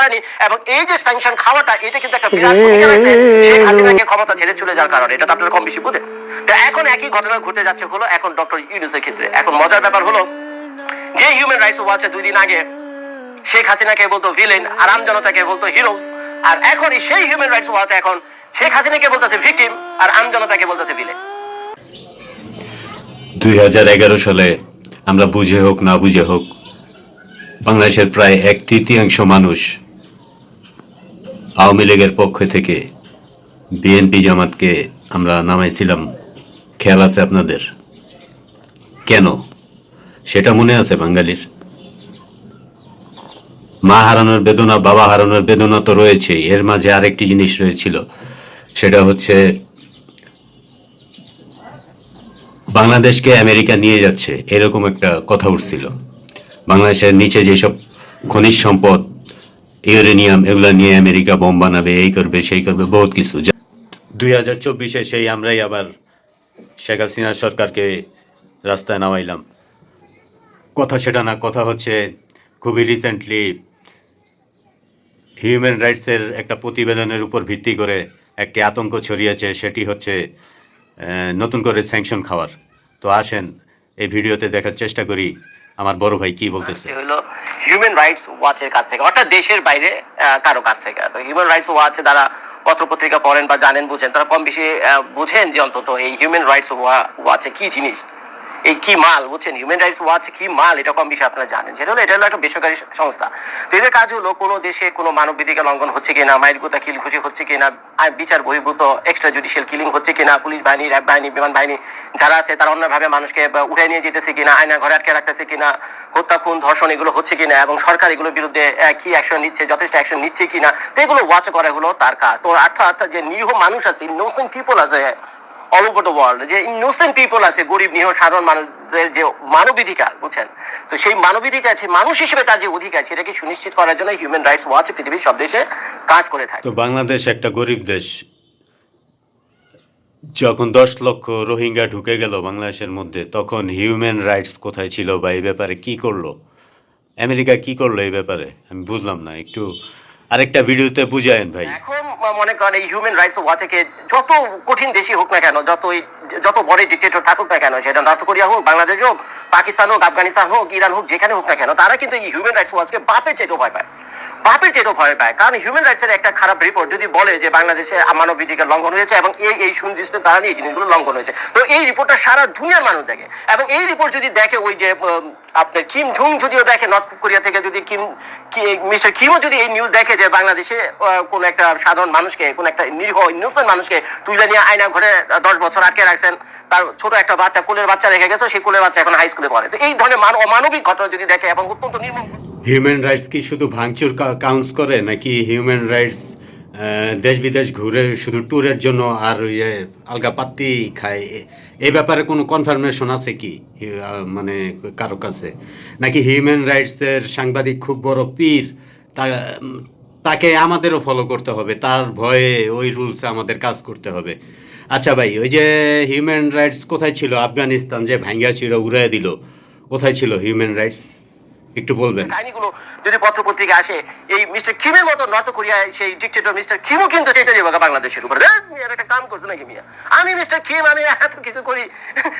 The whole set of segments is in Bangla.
পারেনি এবং এই যে স্যাংশন খাওয়াটা, এটা কিন্তু একটা বিরাট ভূমিকা রয়েছে শেখ হাসিনাকে ক্ষমতা ছেড়ে চলে যাওয়ার কারণে। এটা তো আপনারা কম বেশি বুঝেন। তো এখন একই ঘটনা ঘটে যাচ্ছে হলো এখন ডক্টর ইউনুসের ক্ষেত্রে। এখন মজার ব্যাপার হলো, যে হিউম্যান রাইটস ওয়াচে দুই দিন আগে, শেখ হাসিনাকে বলতো ভিলেন আর আম জনতাকে বলতো হিরোজ আর এখন সেই হিউম্যান রাইটস ওয়াচ এখন শেখ হাসিনাকে বলতেছে ভিকটিম আর আম জনতাকে বলতেছে ভিলেন দুই হাজার এগারো সালে আমরা বুঝে হোক, না বুঝে হোক, বাংলাদেশের প্রায় এক তৃতীয়াংশ মানুষ আওয়ামী লীগের পক্ষ থেকে বিএনপি জামাতকে আমরা নামাইছিলাম। খেয়াল আছে আপনাদের? কেন? সেটা মনে আছে বাঙালির? মা হারানোর বেদনা, বাবা হারানোর বেদনা তো রয়েছে এর মাঝে আরেকটি জিনিস রয়েছিল। সেটা হচ্ছে বাংলাদেশকে আমেরিকা নিয়ে যাচ্ছে। এরকম একটা কথা উঠছিল। বাংলাদেশের নিচে যেসব খনিজ সম্পদ ইউরেনিয়াম, এগুলো নিয়ে আমেরিকা বোম বানাবে, এই করবে, সেই করবে, বহুত কিছু। দুই হাজার চব্বিশে সেই আমরাই আবার শেখ হাসিনা সরকারকে রাস্তায় নামাইলাম। কথা সেটা না, কথা হচ্ছে খুবই রিসেন্টলি হিউম্যান রাইটসের একটা প্রতিবেদনের উপর ভিত্তি করে একটি আতঙ্ক ছড়িয়েছে, সেটি হচ্ছে নতুন করে স্যাংশন খাওয়ার। তো আসেন, এই ভিডিওতে দেখার চেষ্টা করি। আমার বড় ভাই কি বলতেছে? হলো হিউম্যান রাইটস ওয়াচের কাছ থেকে, অর্থাৎ দেশের বাইরে কারও কাছ থেকে। তো হিউম্যান রাইটস ওয়াচ দ্বারা পত্রপত্রিকা পড়েন বা জানেন, বুঝেন, তারা কম বেশি বুঝেন যে অন্তত এই হিউম্যান রাইটস ওয়াচে কি জিনিস। এই কি মাল, বুঝছেন? হিউম্যান রাইটস ওয়াচ কি মাল, এটা কম বেশি আপনারা জানেন? সেটা হলো, এটা হলো একটা বেসরকারি সংস্থা। তো এদের কাজ হলো, কোনো দেশে কোনো মানবাধিকার লঙ্ঘন হচ্ছে কিনা মায়ের মাইলগুতা খিলখুশি হচ্ছে কিনা বিচার বহির্ভূত এক্সট্রা জুডিশিয়াল কিলিং হচ্ছে কিনা, পুলিশ বাহিনী, র্যাব বাহিনী, বিমান বাহিনী যারা আছে, তারা অন্যভাবে মানুষকে, বা উঠাই নিয়ে যেতেছে কিনা, আয়না ঘরে আটকে রাখতেছে কিনা, হত্যা, খুন, ধর্ষণ, এগুলো হচ্ছে কিনা, এবং সরকার এগুলোর বিরুদ্ধে কি অ্যাকশন নিচ্ছে, যথেষ্ট অ্যাকশন নিচ্ছে কিনা, তো এগুলো ওয়াচ করা হলো তার কাজ। তো অর্থাৎ যে নিরীহ মানুষ আছে ইনোসেন্ট পিপল আছে অল ওভার দ্য ওয়ার্ল্ড যে ইনোসেন্ট পিপল আছে, গরিব নিরীহ সাধারণ মানুষদের যে মানবাধিকার, বুঝছেন? তো সেই মানবাধিকার আছে মানুষ হিসেবে তার যে অধিকার, সেটাকে সুনিশ্চিত করার জন্য হিউম্যান রাইটস ওয়াচ পৃথিবীর সব দেশে কাজ করে থাকে। তো বাংলাদেশ একটা গরিব দেশ। যখন দশ লক্ষ রোহিঙ্গা ঢুকে গেল বাংলাদেশের মধ্যে, তখন হিউম্যান রাইটস কোথায় ছিল বা এই ব্যাপারে কি করল? আমেরিকা কি করল এই ব্যাপারে? আমি বুঝলাম না, একটু আরেকটা ভিডিওতে বুঝায়েন ভাই। এখন মনে করেন এই হিউম্যান রাইটস ওয়াচকে যত কঠিন দেশই হোক না কেন, যত যত বড় ডিক্টেটর থাকুক না কেন, সেটা নর্থ কোরিয়া হোক, বাংলাদেশ হোক, পাকিস্তান হোক, আফগানিস্তান হোক, ইরান হোক, যেখানে হোক না কেন, তারা কিন্তু এই হিউম্যান রাইটস ওয়াচকে বাপের চাইতেও ভয় পায়। বাপের চেয়েও ভয় পায়, কারণ হিউম্যান রাইটস এর একটা খারাপ রিপোর্ট যদি বলে যে বাংলাদেশে মানবাধিকার লঙ্ঘন হয়েছে এবং এই এই সুনির্দিষ্ট দ্বারা এই জিনিসগুলো লঙ্ঘন হয়েছে। তো এই রিপোর্টটা সারা দুনিয়ার মানুষ দেখে। এবং এই রিপোর্ট যদি দেখে ওই যে আপনার কিম জুং যদিও দেখে নর্থ কোরিয়া থেকে যদি কিম মিস্টার কিমও যদি এই নিউজ দেখে যে বাংলাদেশে কোন একটা সাধারণ মানুষকে, কোন একটা নিরীহ ইনোসেন্ট মানুষকে তুলে নিয়ে আয়না ঘরে দশ বছর আটকে রাখছেন, তার ছোট একটা বাচ্চা, কোলের বাচ্চা রেখে গেছে, সেই কোলের বাচ্চা এখন হাই স্কুলে পড়ে। তো এই ধরনের মান, অমানবিক ঘটনা যদি দেখে এবং অত্যন্ত নির্মম হিউম্যান রাইটস কি শুধু ভাঙচুর কাউন্টস করে, নাকি হিউম্যান রাইটস দেশ বিদেশ ঘুরে শুধু ট্যুরের জন্য আর ইয়ে আলগা পাত্তি খায়? এই ব্যাপারে কোনো কনফার্মেশন আছে কি? মানে কারও কাছে? নাকি হিউম্যান রাইটসের সাংবাদিক খুব বড় পীর, তা, তাকে আমাদেরও ফলো করতে হবে, তার ভয়ে ওই রুলসে আমাদের কাজ করতে হবে। আচ্ছা ভাই, ওই যে হিউম্যান রাইটস কোথায় ছিল? আফগানিস্তান যে ভাঙ্গা ছিল উড়াই দিল, কোথায় ছিল হিউম্যান রাইটস একটু বলবেন। কাহিনীগুলো যদি পত্রপত্রিকা আসে, এই মিস্টার কিমের মতো নর্থ কোরিয়ায় সেই ডিক্টেটর মিস্টার কিমও কিন্তু চেটে যাবে বাংলাদেশের উপর। একটা কাম করছ নাকি মিয়া? আমি মিস্টার কিম আমি এত কিছু করি।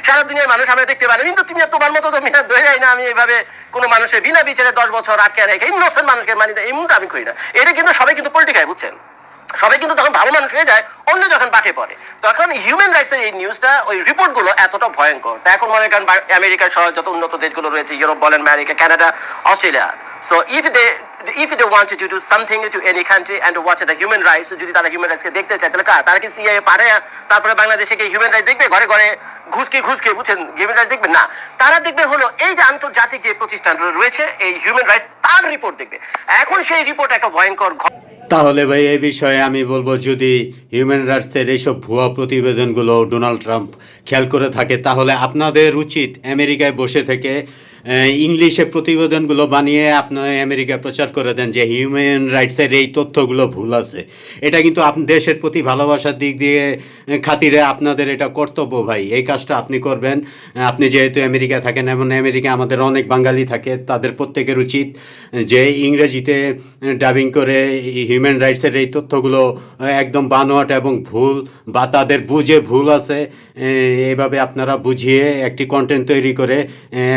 সারা দুনিয়ার মানুষ আমরা দেখতে পারি। কিন্তু তুমি তোমার মতো তো মিয়া ধরে যাই না। আমি এইভাবে কোনো মানুষের বিনা বিচারে দশ বছর আটকে রেখে ইনোসেন্ট মানুষকে মানি দেয় এমনটা আমি করি না। এটা কিন্তু সবাই কিন্তু পলিটিকায় বুঝছেন? সবাই কিন্তু তখন ভালো মানুষ হয়ে যায়, অন্য যখন বাটে পড়ে। তখন হিউম্যান রাইটস এর এই নিউজটা ওই রিপোর্টগুলো এতটা ভয়ঙ্কর। তা এখন মনে করেন আমেরিকার সহ যত উন্নত দেশগুলো রয়েছে, ইউরোপ বলেন, America, Canada, Australia. So if they if they want to do something to any country and watch the human rights যদি তারা হিউম্যান রাইটসকে দেখতে চায়, তাহলে কার? তারা কি সিআইএ পারে? তারপরে বাংলাদেশে কি হিউম্যান রাইটস দেখবে? ঘরে ঘরে ঘুষকে ঘুষকে বুঝছেন? হিউম্যান রাইটস দেখবে? না। তারা দেখবে হলো এই যে আন্তর্জাতিক যে প্রতিষ্ঠানগুলো রয়েছে, এই হিউম্যান রাইটস তার রিপোর্ট দেখবে। এখন সেই রিপোর্ট একটা ভয়ঙ্কর ঘ- তাহলে ভাই, এই বিষয়ে আমি বলব যদি হিউম্যান রাইটসের এইসব ভুয়া প্রতিবেদনগুলো ডোনাল্ড ট্রাম্প খেয়াল করে থাকে, তাহলে আপনাদের উচিত আমেরিকায় বসে থেকে ইংলিশে প্রতিবেদনগুলো বানিয়ে আপনার আমেরিকা প্রচার করে দেন যে হিউম্যান রাইটসের এই তথ্যগুলো ভুল আছে। এটা কিন্তু আপনি দেশের প্রতি ভালোবাসার দিক দিয়ে খাতিরে আপনাদের এটা কর্তব্য ভাই। এই কাজটা আপনি করবেন। আপনি যেহেতু আমেরিকা থাকেন এমন আমেরিকা আমাদের অনেক বাঙালি থাকে, তাদের প্রত্যেকের উচিত যে ইংরেজিতে ডাবিং করে হিউম্যান রাইটসের এই তথ্যগুলো একদম বানোয়াট এবং ভুল বা তাদের বুঝে ভুল আছে এভাবে আপনারা বুঝিয়ে একটি কন্টেন্ট তৈরি করে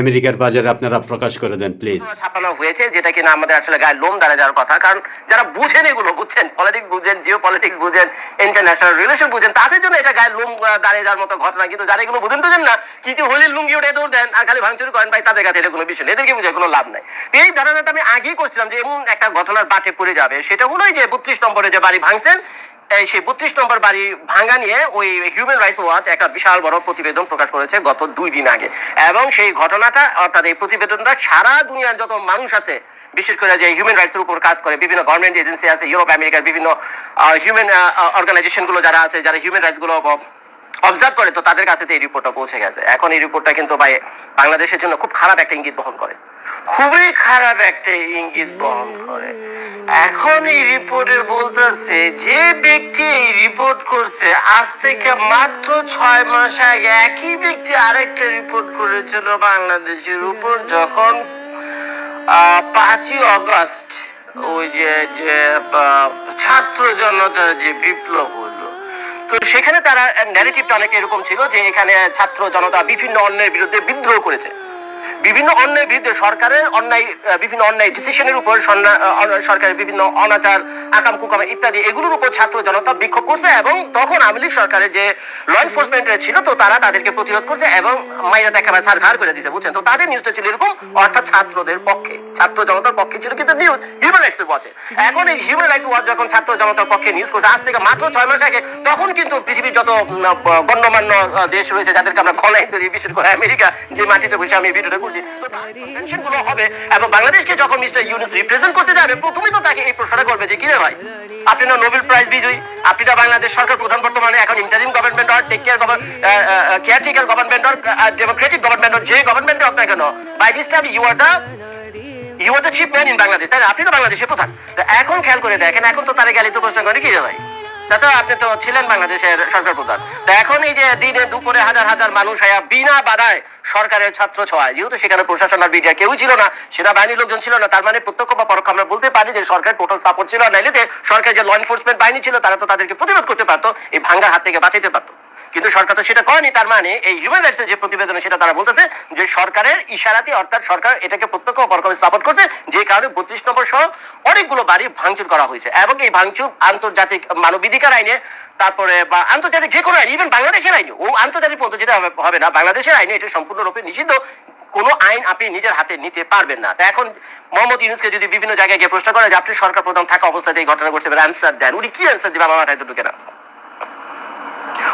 আমেরিকার বাজারে আপনারা প্রকাশ করে দেন প্লিজ ছাপানো হয়েছে, যেটা কিনা আমাদের আসলে গায়ে লোম দাঁড়া যাওয়ার কথা। কারণ যারা বুঝেন এগুলো, বুঝছেন? পলিটিক্স বুঝেন জিও পলিটিক্স বুঝেন ইন্টারন্যাশনাল রিলেশন বুঝেন, তাদের জন্য এটা গায়ে লোম দাঁড়িয়ে যাওয়ার মতো ঘটনা। কিন্তু যারা এগুলো বুঝেন বুঝেন না কিছু হলির লুঙ্গি ওটা দৌড় দেন আর খালি ভাঙচুর করেন, ভাই, তাদের কাছে এটা কোনো বিষয় এদেরকে বুঝে কোনো লাভ নাই। এই ধারণাটা আমি আগেই করছিলাম যে এমন একটা ঘটনার বাটে পড়ে যাবে। সেটা হলোই যে বত্রিশ নম্বরে যে বাড়ি ভাঙছেন এই সেই বত্রিশ নম্বর বাড়ি ভাঙা নিয়ে ওই হিউম্যান রাইটস ওয়াচ একটা বিশাল বড় প্রতিবেদন প্রকাশ করেছে গত দুই দিন আগে। এবং সেই ঘটনাটা, অর্থাৎ এই প্রতিবেদনটা সারা দুনিয়ার যত মানুষ আছে, বিশেষ করে যে হিউম্যান রাইটস এর উপর কাজ করে, বিভিন্ন গভর্নমেন্ট এজেন্সি আছে ইউরোপ আমেরিকার বিভিন্ন হিউম্যান অর্গানাইজেশনগুলো যারা আছে, যারা হিউম্যান রাইটসগুলো অবজার্ভ করে, তো তাদের কাছে এই রিপোর্টটা পৌঁছে গেছে। এখন এই রিপোর্টটা কিন্তু ভাই বাংলাদেশের জন্য খুব খারাপ একটা ইঙ্গিত বহন করে। খুবই খারাপ একটা ইঙ্গিত বহন করে। এখন এই রিপোর্টে বলতেছে, যে ব্যক্তি এই রিপোর্ট করছে, আজ থেকে মাত্র ছয় মাস আগে একই ব্যক্তি আরেকটা রিপোর্ট করেছিল বাংলাদেশের উপর যখন পাঁচই অগস্ট ওই যে যে ছাত্র জনতার যে বিপ্লব হলো। তো সেখানে তারা ন্যারেটিভটা অনেক এরকম ছিল যে এখানে ছাত্র জনতা বিভিন্ন অন্যের বিরুদ্ধে বিদ্রোহ করেছে। বিভিন্ন অন্যায়ের বিরুদ্ধে সরকারের অন্যায় বিভিন্ন অন্যায় ডিসিশনের উপর সরকারের বিভিন্ন অনাচার, আকাম, কুকাম ইত্যাদি এগুলোর উপর ছাত্র জনতা বিক্ষোভ করছে এবং তখন আওয়ামী লীগ সরকারের যে ল এনফোর্সমেন্টের ছিল, তো তারা তাদেরকে প্রতিরোধ করছে এবং মাইরা দেখা সার ঘাড় করে দিয়েছে বুঝছেন? তো তাদের নিউজটা ছিল এরকম, অর্থাৎ ছাত্রদের পক্ষে, ছাত্র জনতার পক্ষে ছিল কিন্তু নিউজ হিউম্যান রাইটস ওয়াচে এখন এই হিউম্যান রাইটস ওয়াচ যখন ছাত্র জনতার পক্ষে নিউজ করছে, আজ থেকে মাত্র ছয় মাস আগে, তখন কিন্তু পৃথিবীর যত গণ্যমান্য দেশ রয়েছে, যাদেরকে আমরা খলাই ধরি বিশেষ করে আমেরিকা, যে মাটিতে বসে আমি ভিডিওটা এবং বাংলাদেশকে যখন মিস্টার ইউনুস রিপ্রেজেন্ট করতে যাবে তো তাকে এই প্রশ্নটা করবে যে কিরে ভাই? আপনি না নোবেল প্রাইজ বিজয়ী? আপনি না বাংলাদেশ সরকার প্রধান বর্তমানে, এখন ইন্টারিম গভর্নমেন্ট আর টেক কেয়ার কেয়ারটেকার গভর্নমেন্ট আর ডেমোক্রেটিক গভর্নমেন্ট যে গভর্নমেন্টে আপনার কেন by this time you are the you are chief man in Bangladesh তাই? আপনি তো বাংলাদেশের প্রধান। এখন খেয়াল করে দেখেন, এখন তো তারা গেলে তো প্রশ্ন করে, কি ভাই? চাচা, আপনি তো ছিলেন বাংলাদেশের সরকার প্রধান। এখন এই যে দিনে দুপুরে হাজার হাজার মানুষ বিনা বাধায় সরকারের ছাত্র ছোঁয়া যেহেতু সেখানে প্রশাসন আর মিডিয়া কেউ ছিল না সেনাবাহিনীর লোকজন ছিল না, তার মানে প্রত্যক্ষ বা পরোক্ষ আমরা বলতে পারি যে সরকার টোটাল সাপোর্ট ছিল নাইলে যে সরকার যে ল এনফোর্সমেন্ট বাহিনী ছিল, তারা তো তাদেরকে প্রতিরোধ করতে পারতো, এই ভাঙ্গার হাত থেকে বাঁচাইতে পারতো। কিন্তু সরকার তো সেটা করেনি, তার মানে এই হিউম্যান রাইটস যে প্রতিবেদনে সেটা তারা বলতেছে যে সরকারের ইশারাতে অর্থাৎ সরকার এটাকে প্রত্যক্ষ পরোক্ষভাবে সাপোর্ট করছে, যে কারণে বত্রিশ নম্বর সহ অনেকগুলো বাড়ি ভাঙচুর করা হয়েছে এবং এই ভাঙচুর আন্তর্জাতিক মানবাধিকার আইনে, তারপরে বা আন্তর্জাতিক যে কোনো আইন ইভেন বাংলাদেশের আইনে ও আন্তর্জাতিক পর্যন্ত যেটা হবে- না, বাংলাদেশের আইনে এটা সম্পূর্ণরূপে নিষিদ্ধ, কোনো আইন আপনি নিজের হাতে নিতে পারবেন না। তা এখন মোহাম্মদ ইউনুসকে যদি বিভিন্ন জায়গায় গিয়ে প্রশ্ন করে যে, আপনি সরকার প্রধান থাকা অবস্থাতে এই ঘটনা ঘটছে অ্যান্সার দেন। উনি কি অ্যান্সার দেবে? আমার মাথায় তো ঢুকে না।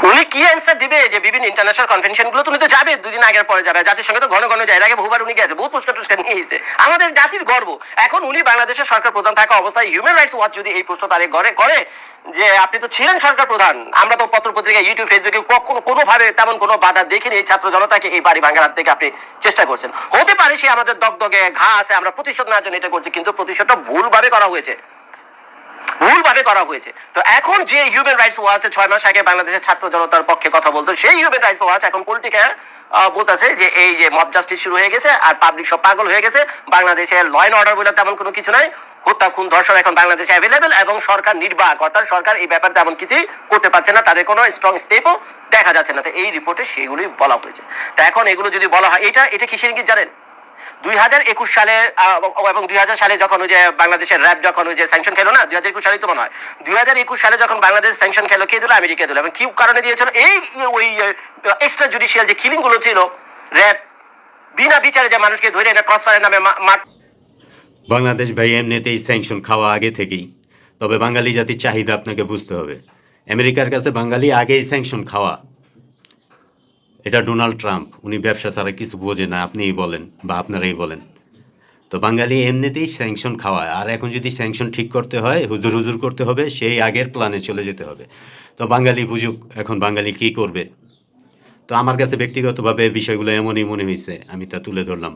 উনি কি অ্যান্সার দিবে যে বিভিন্ন ইন্টারন্যাশনাল কনভেনশনগুলো তুমি তো যাবে, দুদিন আগের পরে যাবে। জাতির সঙ্গে তো ঘন ঘন যায়। আগে বহুবার উনি গেছে, বহু পুরস্কার টুস্কার নিয়ে এসেছে। আমাদের জাতির গর্ব। এখন উনি বাংলাদেশের সরকার প্রধান থাকা অবস্থায় হিউম্যান রাইটস ওয়াচ যদি এই প্রশ্ন তারে ঘরে করে যে আপনি তো ছিলেন সরকার প্রধান, আমরা তো পত্র পত্রিকা ইউটিউব ফেসবুকে কখনো কোনোভাবে তেমন কোনো বাধা দেখিনি এই ছাত্র জনতাকে এই বাড়ি ভাঙার হাত থেকে আপনি চেষ্টা করছেন। হতে পারে সে আমাদের দগদগে ঘা আছে, আমরা প্রতিশোধ নেওয়ার জন্য এটা করছি, কিন্তু প্রতিশোধটা ভুলভাবে করা হয়েছে। ভুলভাবে করা হয়েছে। তো এখন যে হিউম্যান রাইটস ওয়াচ ছয় মাস আগে বাংলাদেশের ছাত্র জনতার পক্ষে কথা বলতো, সেই হিউম্যান রাইটস ওয়াচ এখন পলিটিকে বলতেছে যে এই যে মব জাস্টিস শুরু হয়ে গেছে আর পাবলিক সব পাগল হয়ে গেছে, বাংলাদেশের ল অ্যান্ড অর্ডার বলে তেমন কোনো কিছু নাই। হত্যা, খুন, ধর্ষণ এখন বাংলাদেশে অ্যাভেলেবেল এবং সরকার নির্বাক, অর্থাৎ সরকার এই ব্যাপারে তেমন কিছুই করতে পারছে না, তাদের কোনো স্ট্রং স্টেপও দেখা যাচ্ছে না। তো এই রিপোর্টে সেগুলি বলা হয়েছে। তো এখন এগুলো যদি বলা হয়, এটা এটা কিসের ইঙ্গিত জানেন? দুই হাজার একুশ সালে এবং দুই হাজার সালে যখন ওই যে বাংলাদেশের র্যাব যখন ওই যে স্যাংশন খেলো না, দুই হাজার একুশ সালে তো মনে হয়। দুই হাজার একুশ সালে যখন বাংলাদেশ স্যাংশন খেলো, কে দিল? আমেরিকা দিল। এবং কি কারণে দিয়েছিল? এই, ওই এক্সট্রা জুডিশিয়াল যে কিলিংগুলো ছিল র্যাব বিনা বিচারে যে মানুষকে ধরে এনে ক্রসফায়ারের নামে বাংলাদেশ ভাই, এমনিতেই স্যাংশন খাওয়া আগে থেকেই। তবে বাঙালি জাতির চাহিদা আপনাকে বুঝতে হবে। আমেরিকার কাছে বাঙালি আগেই স্যাংশন খাওয়া। এটা ডোনাল্ড ট্রাম্প। উনি ব্যবসা ছাড়া কিছু বোঝে না, আপনিই বলেন বা আপনারাই বলেন। তো বাঙালি এমনিতেই স্যাংশন খাওয়ায়, আর এখন যদি স্যাংশন ঠিক করতে হয়, হুজুর হুজুর করতে হবে, সেই আগের প্ল্যানে চলে যেতে হবে। তো বাঙালি বুঝুক এখন বাঙালি কী করবে। তো আমার কাছে ব্যক্তিগতভাবে বিষয়গুলো এমনই মনে হয়েছে, আমি তা তুলে ধরলাম।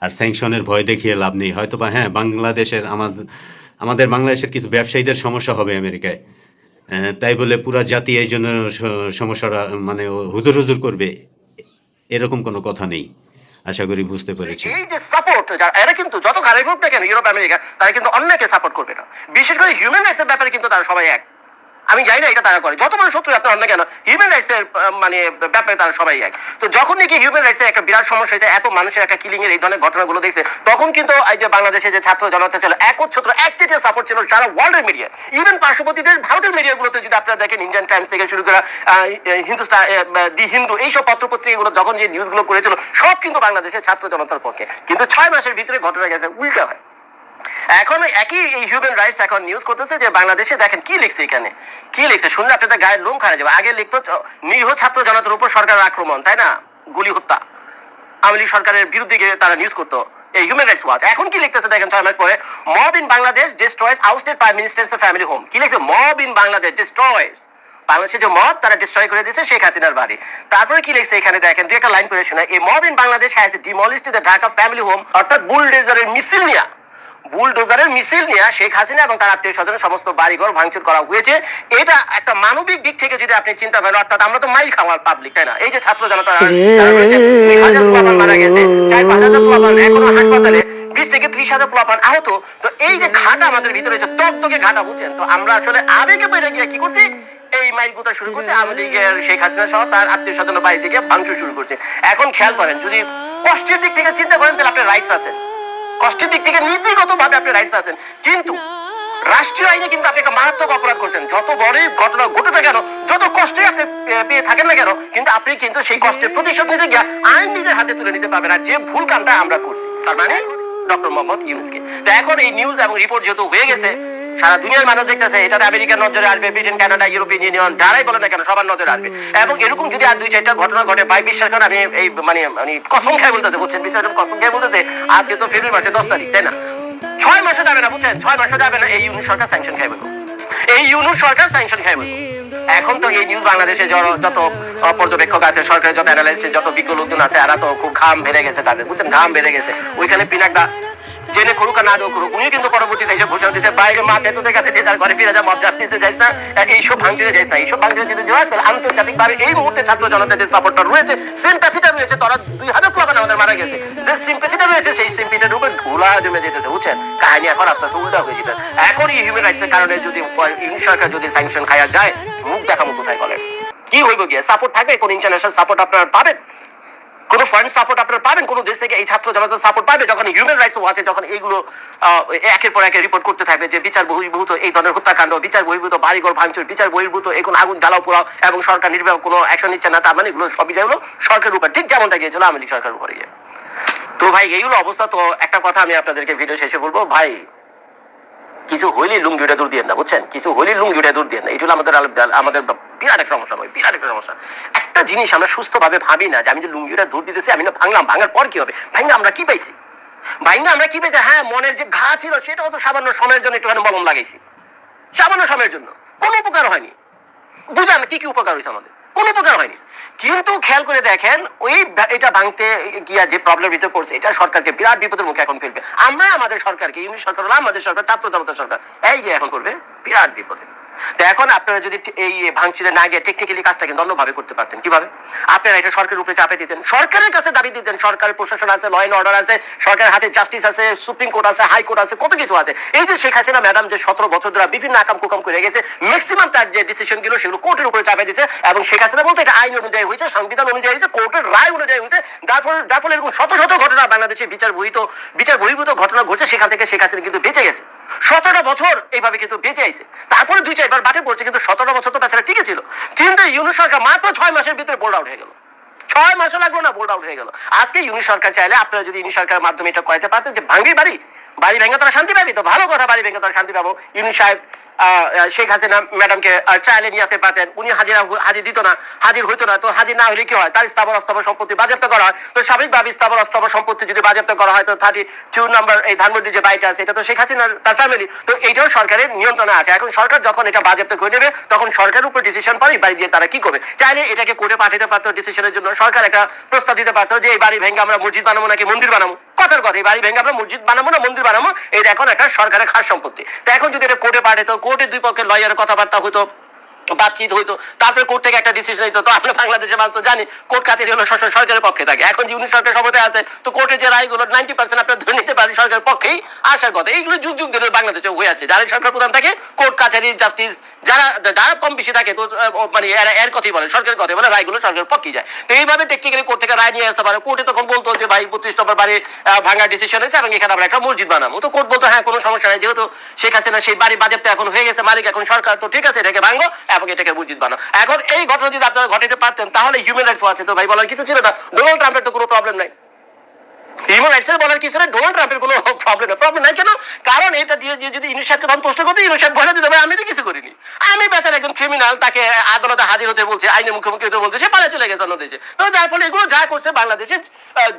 আর স্যাংশনের ভয় দেখিয়ে লাভ নেই। হয়তো বা হ্যাঁ বাংলাদেশের আমাদের আমাদের বাংলাদেশের কিছু ব্যবসায়ীদের সমস্যা হবে আমেরিকায়। তাই বলে পুরা জাতি এই জন্য সমস্যার মানে হুজুর হুজুর করবে, এরকম কোনো কথা নেই, আশা করি বুঝতে পেরেছি। এই যে সাপোর্ট এরা কিন্তু যত খারাপ হোক না কেন ইউরোপ আমেরিকা তারা কিন্তু অন্যকে সাপোর্ট করবে না। বিশেষ করে হিউম্যান রাইটস এর ব্যাপারে কিন্তু তারা সবাই এক। আমি জানি না এটা তারা করে। যত বড় শত্রু আপনার অন্য কেন হিউম্যান রাইটস এর মানে ব্যাপারে তারা সবাই এক। তো যখন নাকি হিউম্যান রাইটস এর একটা বিরাট সমস্যা হয়েছে, এত মানুষের একটা কিলিং এর এই ধরনের ঘটনাগুলো দেখছে, তখন কিন্তু এই যে বাংলাদেশে যে ছাত্র জনতা ছিল, একচ্ছত্র, একচেটিয়া সাপোর্ট ছিল সারা ওয়ার্ল্ডের মিডিয়া ইভেন পার্শ্ববর্তী দেশ ভারতের মিডিয়াগুলোতে যদি আপনারা দেখেন ইন্ডিয়ান টাইমস থেকে শুরু করে হিন্দুস্তান দি হিন্দু, এইসব পত্রপত্রিকাগুলো যখন যে নিউজগুলো করেছিল, সব কিন্তু বাংলাদেশের ছাত্র জনতার পক্ষে। কিন্তু ছয় মাসের ভিতরে ঘটনা গেছে, উল্টা হয়। এখন একই এই হিউম্যান রাইটস এখন নিউজ করতেছে যে বাংলাদেশে দেখেন কি লিখছে এখানে? কি লিখছে? শুনলে আপনাদের গায়ের লোম খারাপ যাবে। আগে লিখতো নিরীহ ছাত্র জনতার উপর সরকারের আক্রমণ, তাই না? গুলি, হত্যা। আওয়ামী সরকারের বিরুদ্ধে গিয়ে তারা নিউজ করতো। এই হিউম্যান রাইটস ওয়াচ এখন কি লিখতেছে দেখেন, ছয় মাস পরে? Mob in Bangladesh destroys ousted prime minister's family home কি লিখছে? মব ইন বাংলাদেশ ডিস্ট্রয়েস বাংলাদেশের যে মব তারা ডিস্ট্রয় করে দিয়েছে শেখ হাসিনার বাড়ি। তারপরে কি লিখছে এখানে দেখেন? দুই একটা লাইন করে শোনা এই mob in Bangladesh has demolished the Dhaka family home অর্থাৎ বুলডেজারের মিছিল নিয়ে। বুলডোজারের মিছিল নিয়ে শেখ হাসিনা এবং তার আত্মীয় স্বজনের সমস্ত বাড়িঘর ভাঙচুর করা হয়েছে। এটা একটা মানবিক দিক থেকে যদি আপনি চিন্তা করেন অর্থাৎ আমরা তো মাইল খাওয়ার পাবলিক তাই না? এই যে ছাত্র জনতা যারা রয়েছে, দুই হাজার পোলাপান মারা গেছে চার পাঁচ হাজার এখনও হাসপাতালে বিশ থেকে ত্রিশ হাজার পোলাপান আহত। তো এই যে ঘাটা আমাদের ভিতরে রয়েছে তত্ত্বকে ঘাটা বুঝছেন? তো আমরা আসলে আবেগে গিয়ে কি করছি? এই মাইল গুতা শুরু করছে শেখ হাসিনা সহ তার আত্মীয় স্বজনের বাড়ি থেকে ভাঙচুর শুরু করছে। এখন খেয়াল করেন যদি কষ্টের দিক থেকে চিন্তা করেন তাহলে আপনার রাইটস আছে কষ্টের দিক থেকে নীতিগত ভাবে আপনি রাইটস আছেন। কিন্তু রাষ্ট্রীয় আইনে কিন্তু আপনি একটা মারাত্মক অপরাধ করছেন। যত বড়ই ঘটনা ঘটে কেন, যত কষ্টে আপনি পেয়ে থাকেন না কেন, কিন্তু আপনি কিন্তু সেই কষ্টের প্রতিশোধ নিতে গিয়ে আইন নিজের হাতে তুলে নিতে পারবেন। আর যে ভুল কামটা আমরা করছি, তার মানে ডক্টর মোহাম্মদ ইউনুসকে। তো এখন এই নিউজ এবং রিপোর্ট যেহেতু হয়ে গেছে সারা দুনিয়ার মানুষ দেখতেছে, এটাতে আমেরিকার নজরে আসবে, ব্রিটেন, কানাডা ইউরোপিয়ান ইউনিয়ন, যারাই বলে না কেন, সবার নজরে আসবে। এবং এরকম যদি আর দুই চারটা ঘটনা ঘটে, ভাই, বিশ্বাস করেন, আমি এই মানে মানে কসম খাই বলতেছে, বুঝছেন? বিশ্বাস কসম খাই বলতেছে, আজকে তো ফেব্রুয়ারি মাসে দশ তারিখ, তাই না? ছয় মাসে যাবে না, বুঝছেন? ছয় মাসে যাবে না, এই ইউনিট সরকার স্যাংশন খাইবে। এই ইউনিট সরকার স্যাংশন খাইবে। এখন তো এই নিউজ বাংলাদেশে যত- পর্যবেক্ষক আছে, সরকারের যত অ্যানালিস্ট যত বিজ্ঞ লোকজন আছে, এরা তো খুব ঘাম বেড়ে গেছে তাদের, বুঝছেন? ঘাম বেড়ে গেছে। ওইখানে পিনাকদা জেনে করুক না দেও করুক, উনি কিন্তু পরবর্তীতে এইসব ঘোষণা দিচ্ছে বাইরে মা তোদের কাছে যে যার ঘরে ফিরে যা মদ জাস্টিসে যাইস না এইসব ভাঙচুরে যাইস না, এইসব ভাঙচুরে যদি হয়, তাহলে আন্তর্জাতিক ভাবে এই মুহূর্তে ছাত্র জনতার যে সাপোর্টটা রয়েছে সিম্প্যাথিটা রয়েছে, তারা দুই হাজার প্লাবান আমাদের মারা গেছে। যে সিম্প্যাথিটা রয়েছে, সেই সিম্পিটার উপর ঘোলা জমে যেতেছে, বুঝছেন? কাহিনী এখন আস্তে আস্তে উল্টা হয়ে যেতে এখন এই হিউম্যান রাইটস এর কারণে যদি সরকার যদি স্যাংশন খাইয়া যায়, মুখ দেখামো কোথায় বলেন? কি হইব গিয়ে? সাপোর্ট থাকবে? কোন ইন্টারন্যাশনাল সাপোর্ট আপনারা পাবেন? কোন ফান্ড সাপোর্ট আপনারা পাবেন, কোন দেশ থেকে এই ছাত্র জনতা সাপোর্ট পাবে, যখন হিউম্যান রাইটস ওয়াচে যখন এইগুলো একের পর একে রিপোর্ট করতে থাকবে যে বিচার বহির্ভূত এই ধরনের হত্যাকাণ্ড, বিচার বহির্ভূত বাড়িঘর ভাঙচুর, বিচার বহির্ভূত এখন আগুন জ্বালাও পোড়াও এবং সরকার নির্বাহ কোনো অ্যাকশন নিচ্ছে না, তার মানে এগুলো সবই হলো সরকারের উপর, ঠিক যেমনটা গিয়েছিল আওয়ামী লীগ সরকারের উপরে গিয়ে। তো ভাই এইগুলো অবস্থা। তো একটা কথা আমি আপনাদেরকে ভিডিও শেষে বলব, ভাই, কিছু হইলে লুঙ্গিটা দূর দিয়ে না, বুঝছেন? কিছু হইলে লুঙ্গিটা দূর দিয়ে না এটা হলো আমাদের আমাদের বিরাট একটা সমস্যা ভাই, বিরাট একটা সমস্যা। একটা জিনিস আমরা সুস্থভাবে ভাবি না যে আমি যে লুঙ্গিটা দূর দিতেছি, আমি না ভাঙলাম, ভাঙার পর কি হবে? ভাঙা আমরা কি পাইছি? ভাঙা আমরা কি পেয়েছি হ্যাঁ মনের যে ঘা ছিল সেটাও তো সামান্য সময়ের জন্য একটুখানি মলম লাগাইছি। সামান্য সময়ের জন্য। কোনো উপকার হয়নি। বুঝান কি কি উপকার হয়েছে আমাদের। কোনো উপকার হয়নি। কিন্তু খেয়াল করে দেখেন, ওই এটা ভাঙতে গিয়া যে প্রবলেম ভিতরে পড়ছে, এটা সরকারকে বিরাট বিপদের মুখে এখন ফেলবে। আমরা আমাদের সরকারকে, ইউনিট সরকার আমাদের সরকার জনতা সরকার, এই যে এখন করবে, বিরাট বিপদে। তো এখন আপনারা যদি এই ভাঙচুরে না গিয়ে টেকনিক্যালি কাজটা কিন্তু অন্যভাবে করতে পারতেন। কীভাবে? আপনারা এটা সরকারের উপরে চাপে দিতেন। সরকারের কাছে দাবি দিতেন সরকারের প্রশাসন আছে ল অ্যান্ড অর্ডার আছে, সরকারের হাতে জাস্টিস আছে, সুপ্রিম কোর্ট আছে হাই কোর্ট আছে, কত কিছু আছে। এই যে শেখ হাসিনা ম্যাডাম যে সতেরো বছর ধরে বিভিন্ন আকাম কুকাম করে গেছে ম্যাক্সিমাম তার যে ডিসিশনগুলো সেগুলো কোর্টের উপরে চাপে দিয়েছে এবং শেখ হাসিনা বলতে এটা আইন অনুযায়ী হয়েছে, সংবিধান অনুযায়ী হয়েছে কোর্টের রায় অনুযায়ী হয়েছে। যার ফলে এরকম শত শত ঘটনা বাংলাদেশে বিচার বহিত বিচার বহির্ভূত ঘটনা ঘটছে, সেখান থেকে শেখ হাসিনা কিন্তু বেঁচে গেছে। সতেরো বছর এইভাবে কিন্তু বেঁচে আইছে। তারপরে দুই চারবার বাটে পড়ছে, কিন্তু সতেরো বছর তো বেচারা টিকে ছিল। কিন্তু ইউনিট সরকার মাত্র ছয় মাসের ভিতরে বোল্ড আউট হয়ে গেল। ছয় মাসও লাগল না বোর্ড আউট হয়ে গেল। আজকে ইউনি সরকার চাইলে আপনারা যদি ইউনিট সরকারের মাধ্যমে এটা করাতে পারতেন যে ভাঙ্গি বাড়ি বাড়ি ভেঙে তারা শান্তি পাবি তো? ভালো কথা, বাড়ি ভেঙে তারা শান্তি পাবো। ইউনিট সাহেব শেখ হাসিনা ম্যাডামকে ট্রায়ালে নিয়ে আসতে পারতেন। উনি হাজিরা হাজির দিত না, হাজির হইতো না। তো হাজির না হলে কি হয়? তার স্থাবর অস্থাবর সম্পত্তি বাজেয়াপ্ত করা হয়। তো স্বাভাবিকভাবে স্থাবর অস্থাবর সম্পত্তি যদি বাজেয়াপ্ত করা হয়, তো থার্টি টু নাম্বার এই ধানমন্ডি যে বাড়িটা আছে, এটা তো শেখ হাসিনার, তার ফ্যামিলি তো এইটাও সরকারের নিয়ন্ত্রণে আছে। এখন সরকার যখন এটা বাজেয়াপ্ত করে নেবে, তখন সরকারের উপর ডিসিশন এই বাড়ি দিয়ে তারা কি করবে? চাইলে এটাকে কোর্টে পাঠাতে পারতো ডিসিশনের জন্য সরকার একটা প্রস্তাব দিতে পারতো যে, এই বাড়ি ভেঙে আমরা মসজিদ বানাবো নাকি মন্দির বানাবো? কথার কথা বাড়ি ভেঙে আমরা মসজিদ বানাবো না, মন্দির বানাবো? এটা এখন একটা সরকারের খাস সম্পত্তি। তো এখন যদি এটা কোর্টে পাঠাতো কোর্টে দুই পক্ষের লয়ারের কথাবার্তা হতো বাতচিত হইতো। তারপরে কোর্ট থেকে একটা ডিসিশন হইতো তো আমরা বাংলাদেশের মানুষ তো জানি কোর্ট কাছারি হলো সরকারের পক্ষে থাকে। এখন ইউনিট সরকার ক্ষমতায় আছে, তো কোর্টের যে রায়গুলো নাইনটি পার্সেন্ট আপনার ধরে নিতে পারেন সরকারের পক্ষেই আসার কথা। এইগুলো যুগ যুগ ধরে বাংলাদেশে হয়ে আছে। যারা সরকার প্রধান থাকে কোর্ট কাছারি জাস্টিস যারা যারা কম বেশি থাকে, তো মানে এরা এর কথাই বলে, সরকারের কথাই বলে, রায়গুলো সরকারের পক্ষেই যায়। তো এইভাবে টেকনিক্যালি কোর্ট থেকে রায় নিয়ে আসতে পারে। কোর্টে তখন বলতো যে, ভাই, বত্রিশ নম্বর বাড়ি ভাঙার ডিসিশন হয়েছে এবং এখানে আমরা একটা মসজিদ বানাবো। তো কোর্ট বলতো হ্যাঁ কোনো সমস্যা নাই। যেহেতু শেখ হাসিনা সেই বাড়ি বাজেটটা এখন হয়ে গেছে, মালিক এখন সরকার, তো ঠিক আছে, এটাকে ভাঙো। এবং এটাকে মসজিদ বানো এখন এই ঘটনা যদি আপনারা ঘটাতে পারতেন, তাহলে হিউম্যান রাইটস ওয়াচ তো ভাই বলার কিছু ছিল না। ডোনাল্ড ট্রাম্পের তো কোনো প্রবলেম নাই। হিউম্যান রাইটস বলার কিছু না ডোনাল্ড ট্রাম্পের কোনো প্রবলেম নেই প্রবলেম নাই কেন? কারণ এটা দিয়ে যদি ইউনিসারকে তখন প্রশ্ন করতে ইউনিসার বলে দিতে ভাই আমি তো কিছু করিনি। আমি বেচার একজন ক্রিমিনাল তাকে আদালতে হাজির হতে বলছে, আইনে মুখোমুখি হতে বলছে, সে পালা চলে গেছে অন্য দেশে। তো যার ফলে এগুলো যা করছে বাংলাদেশের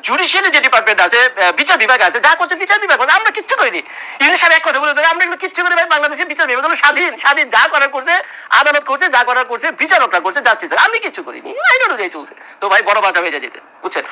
জুডিশিয়ালি যে ডিপার্টমেন্ট আছে বিচার বিভাগ আছে, যা করছে বিচার বিভাগ করছে আমরা কিচ্ছু করিনি। ইউনিসার এক কথা বলে আমরা এগুলো কিচ্ছু করি ভাই, বাংলাদেশের বিচার বিভাগ স্বাধীন স্বাধীন যা করার করছে, আদালত করছে, যা করার করছে, বিচারকরা করছে জাস্টিস আমি কিচ্ছু করিনি, আইন অনুযায়ী চলছে। তো ভাই বড় বাধা হয়ে যেতে, বুঝছেন?